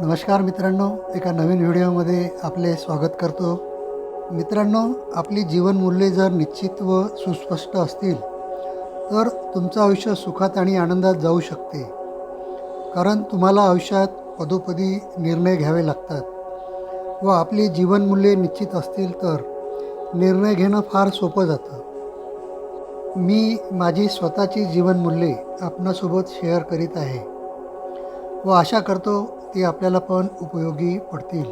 नमस्कार मित्रांनो एका नवीन व्हिडिओमध्ये आपले स्वागत करतो. मित्रांनो आपली जीवनमूल्ये जर निश्चित व सुस्पष्ट असतील तर तुमचं आयुष्य सुखात आणि आनंदात जाऊ शकते. कारण तुम्हाला आयुष्यात पदोपदी निर्णय घ्यावे लागतात व आपली जीवनमूल्ये निश्चित असतील तर निर्णय घेणं फार सोपं जातं. मी माझी स्वतःची जीवनमूल्ये आपणासोबत शेअर करीत आहे व आशा करतो ती आपल्याला पण उपयोगी पडतील.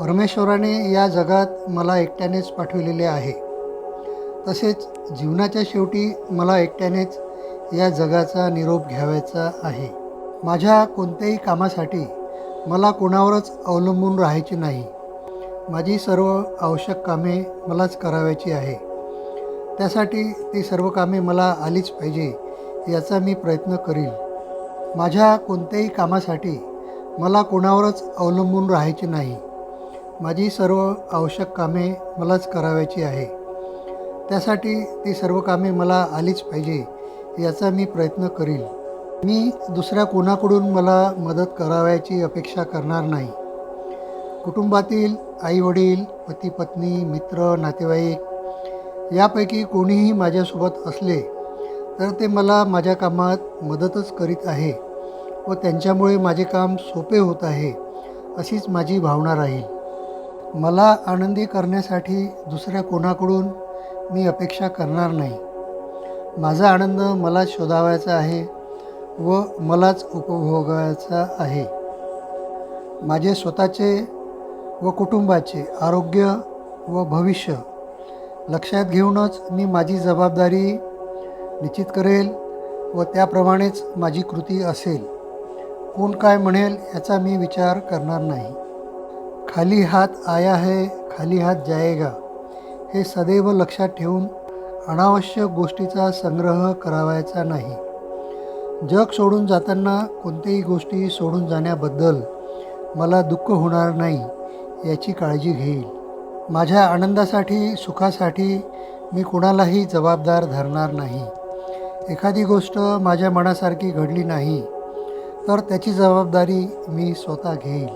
परमेश्वराने या जगात मला एकट्यानेच पाठविलेले आहे. तसेच जीवनाच्या शेवटी मला एकट्यानेच या जगाचा निरोप घ्यावायचा आहे. माझ्या कोणत्याही कामासाठी मला कोणावरच अवलंबून राहायचे नाही. माझी सर्व आवश्यक कामे मलाच करावायची आहे. त्यासाठी ती सर्व कामे मला आलीच पाहिजे याचा मी प्रयत्न करील. माझ्या कोणत्याही कामासाठी मला कोणावरच अवलंबून राहायचे नाही. माझी सर्व आवश्यक कामे मलाच करावायची आहे. त्यासाठी ती सर्व कामे मला आलीच पाहिजे याचा मी प्रयत्न करील. मी दुसऱ्या कोणाकडून मला मदत करावयाची अपेक्षा करणार नाही. कुटुंबातील आईवडील पती पत्नी मित्र नातेवाईक यापैकी कोणीही माझ्यासोबत असले तर ते मला माझ्या कामात मदतच करीत आहे. व त्यांच्यामुळे माझे काम सोपे होत आहे अशीच माझी भावना राहील. मला आनंदी करण्यासाठी दुसऱ्या कोणाकडून मी अपेक्षा करणार नाही. माझा आनंद मलाच शोधावायचा आहे व मलाच उपभोगायचा आहे. माझे स्वतःचे व कुटुंबाचे आरोग्य व भविष्य लक्षात घेऊनच मी माझी जबाबदारी निश्चित करेल व त्याप्रमाणेच माझी कृती असेल. कोण काय म्हणेल याचा मी विचार करणार नाही. खाली हात आया है खाली हात जाएगा हे सदैव लक्षात ठेवून अनावश्यक गोष्टीचा संग्रह करावायचा नाही. जग सोडून जाताना कोणत्याही गोष्टी सोडून जाण्याबद्दल मला दुःख होणार नाही याची काळजी घेईल. माझ्या आनंदासाठी सुखासाठी मी कोणालाही जबाबदार धरणार नाही. एखादी गोष्ट माझ्या मनासारखी घडली नाही तर त्याची जबाबदारी मी स्वतः घेईल.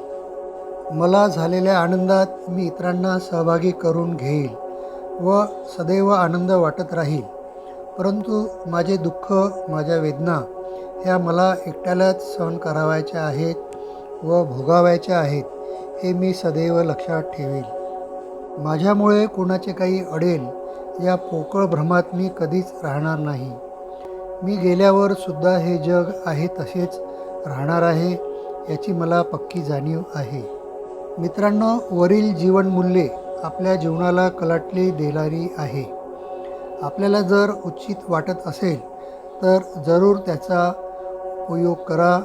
मला झालेल्या आनंदात मी इतरांना सहभागी करून घेईल व सदैव आनंद वाटत राहील. परंतु माझे दुःख माझ्या वेदना ह्या मला एकट्यालाच सहन करावायच्या आहेत व भोगावायच्या आहेत हे मी सदैव लक्षात ठेवेल. माझ्यामुळे कोणाचे काही अडेल या पोकळ भ्रमात मी कधीच राहणार नाही. मी गेल्यावर सुद्धा हे जग आहे तसेच राहणार आहे याची मला पक्की जाणीव आहे. मित्रांनो वरील जीवनमूल्ये आपल्या जीवनाला कलाटली देणारी आहे. आपल्याला जर उचित वाटत असेल तर जरूर त्याचा उपयोग करा.